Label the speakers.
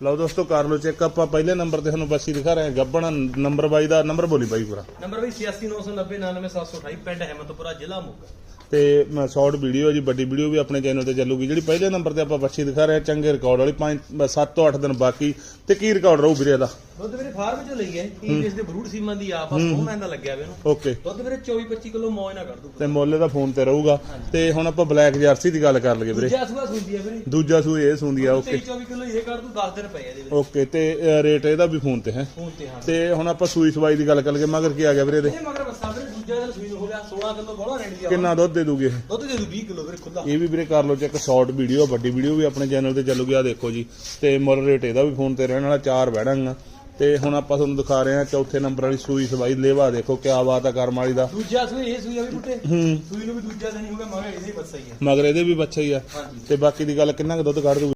Speaker 1: ਲਓ ਦੋਸਤੋ ਕਰ ਲਓ ਚੈੱਕ ਆਪਾਂ ਪਹਿਲੇ ਨੰਬਰ ਤੇ ਤੁਹਾਨੂੰ ਬੱਸੀ ਦਿਖਾ ਰਹੇ ਹਾਂ। ਗੱਬਣ ਨੰਬਰ ਬਾਈ ਦਾ ਨੰਬਰ ਬੋਲੀ ਬਾਈ ਪੂਰਾ।
Speaker 2: ਨੰਬਰ ਵੀ 8699099728 ਪਿੰਡ ਅਹਿਮਦਪੁਰਾ ਜ਼ਿਲ੍ਹਾ ਮੋਗਾ।
Speaker 1: ਤੇ ਸ਼ਾਰਟ ਵੀਡੀਓ ਜੀ ਵੱਡੀ ਵੀਡੀਓ ਵੀ ਆਪਣੇ ਚੈਨਲ ਤੇ ਚੱਲੂਗੀ। ਜਿਹੜੀ ਪਹਿਲੇ ਨੰਬਰ ਤੇ ਆਪਾਂ ਬੱਚੀ ਦਿਖਾ ਰਹੇ ਹਾਂ ਚੰਗੇ ਰਿਕਾਰਡ ਵਾਲੀ 5 7 ਤੋਂ 8 ਦਿਨ ਬਾਕੀ। ਤੇ ਕੀ ਰਿਕਾਰਡ ਰਹੂ ਵੀਰੇ ਦਾ
Speaker 2: ਦੁੱਧ ਵੀਰੇ ਫਾਰਮ ਚੋਂ ਲਈ ਹੈ ਕੀ ਇਸ ਦੇ ਬਰੂਡ ਸੀਮਾ ਦੀ ਆਪ ਆ ਸੋ ਮਹਿੰਦਾ ਲੱਗਿਆ ਵੇ ਇਹਨੂੰ
Speaker 1: ਓਕੇ।
Speaker 2: ਦੁੱਧ ਵੀਰੇ 24 25 ਕਿਲੋ ਮੌਜ ਨਾ ਕਰ ਦੂ
Speaker 1: ਤੇ ਮੁੱਲ ਦਾ ਫੋਨ ਤੇ ਰਹੂਗਾ। ਤੇ ਹੁਣ ਆਪਾਂ ਬਲੈਕ ਜਰਸੀ ਦੀ ਗੱਲ ਕਰ ਲਈਏ ਵੀਰੇ।
Speaker 2: ਦੂਜਾ ਸੂਆ ਸੁਣਦੀ ਹੈ ਵੀਰੇ।
Speaker 1: ਦੂਜਾ ਸੂਈ ਇਹ ਸੁੰਦੀ ਆ ਓਕੇ।
Speaker 2: 23 24 ਕਿਲੋ ਇਹ ਕਰ ਦੂ 10 ਦਿਨ ਪਏ ਇਹਦੇ ਵਿੱਚ।
Speaker 1: ਓਕੇ ਤੇ ਰੇਟ ਇਹਦਾ ਵੀ ਫੋਨ ਤੇ ਹੈ।
Speaker 2: ਫੋਨ ਤੇ ਹਾਂ।
Speaker 1: ਤੇ ਹੁਣ ਆਪਾਂ ਸੂਈ ਸਵਾਈ ਦੀ ਗੱਲ ਕਰ ਲਈਏ ਮਗਰ ਕੀ ਆ ਗਿਆ ਵੀਰੇ ਇਹਦੇ?
Speaker 2: ਇਹ ਮਗਰ ਬਸਾ ਵੀਰੇ ਦੂਜਾ ਦਿਨ ਸੂਈ ਨੂੰ ਹੋ ਗਿਆ 16 ਕਿਲੋ ਬੋਲਾ ਰੈਂਡ ਗਿਆ
Speaker 1: ਕਿੰਨਾ ਦੁੱਧ ਦੇ ਦੂਗੇ ਇਹ?
Speaker 2: ਦੁੱਧ ਦੇ ਦੂ 20 ਕਿਲੋ ਵੀਰੇ ਖੁੱਲਾ
Speaker 1: ਇਹ ਵੀ ਵੀਰੇ ਕਰ ਲਓ ਚੈੱਕ ਸ਼ਾਰਟ ਵੀਡੀਓ ਵੱਡੀ ਵੀਡੀਓ ਵੀ ਆਪਣੇ ਚੈਨਲ ਤੇ ਚੱਲੂਗੀ ਆ ਦੇਖੋ ਜੀ। ਤੇ ਮੁੱਲ ਰੇਟ ਇਹਦਾ ਵੀ ਫੋਨ ਤੇ ਰਹਿਣ ਵਾਲਾ ਚਾਰ ਬੈੜਾਂਗਾ ਤੇ ਹੁਣ ਆਪਾਂ ਤੁਹਾਨੂੰ ਦਿਖਾ ਰਹੇ ਹਾਂ ਚੌਥੇ ਨੰਬਰ ਵਾਲੀ ਸੂਈ ਸਵਾਈ ਲੇਵਾ ਦੇਖੋ ਕਿਆ ਬਾਤ ਆ ਕਰਮ ਵਾਲੀ ਦਾ।
Speaker 2: ਦੂਜਾ ਸੂਈ ਇਹ ਸੂਈ ਆ ਵੀ ਬੁੱਟੇ?
Speaker 1: ਹੂੰ।
Speaker 2: ਸੂਈ ਨੂੰ ਵੀ ਦੂਜਾ ਦਿਨ ਹੀ ਹੋ ਗਿਆ ਮਗਰ ਇਹਦੇ ਹੀ ਬੱਸਾ ਹੀ ਹੈ
Speaker 1: ਮਗਰ ਇਹਦੇ ਵੀ ਬੱਚਾ ਹੀ ਆ। ਤੇ ਬਾਕੀ ਦੀ ਗੱਲ ਕਿੰਨਾ ਕੁ ਦੁੱਧ ਕੱਢ ਦੂ